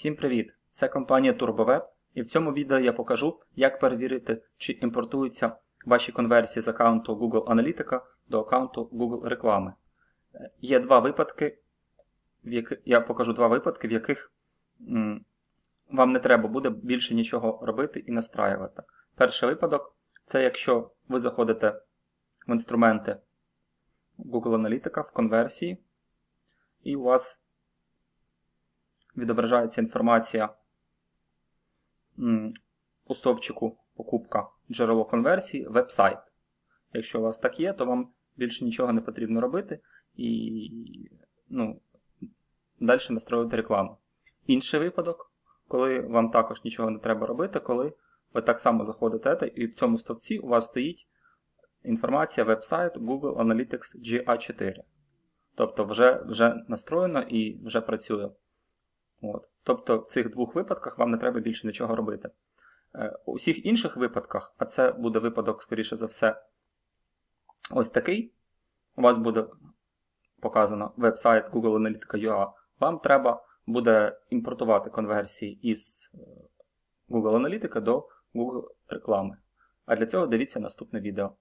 Всім привіт! Це компанія TurboWeb і в цьому відео я покажу, як перевірити, чи імпортуються ваші конверсії з аккаунту Google Аналітика до аккаунту Google реклами. Є два випадки, в яких я покажу два випадки, в яких м, вам не треба буде більше нічого робити і настраювати. Перший випадок це якщо ви заходите в інструменти Google Аналітика в конверсії, і у вас відображається інформація у стовпчику покупка джерело конверсії, веб-сайт. Якщо у вас так є, то вам більше нічого не потрібно робити і ну, далі настроювати рекламу. Інший випадок, коли вам також нічого не треба робити, коли ви так само заходите і в цьому стовпці у вас стоїть інформація веб-сайт Google Analytics GA4. Тобто вже, вже настроєно і вже працює. От. Тобто в цих двох випадках вам не треба більше нічого робити. Е, У всіх інших випадках, а це буде випадок, скоріше за все, ось такий. У вас буде показано веб-сайт Google Analytica.ua. Вам треба буде імпортувати конверсії із е, Google Analytica до Google реклами. А для цього дивіться наступне відео.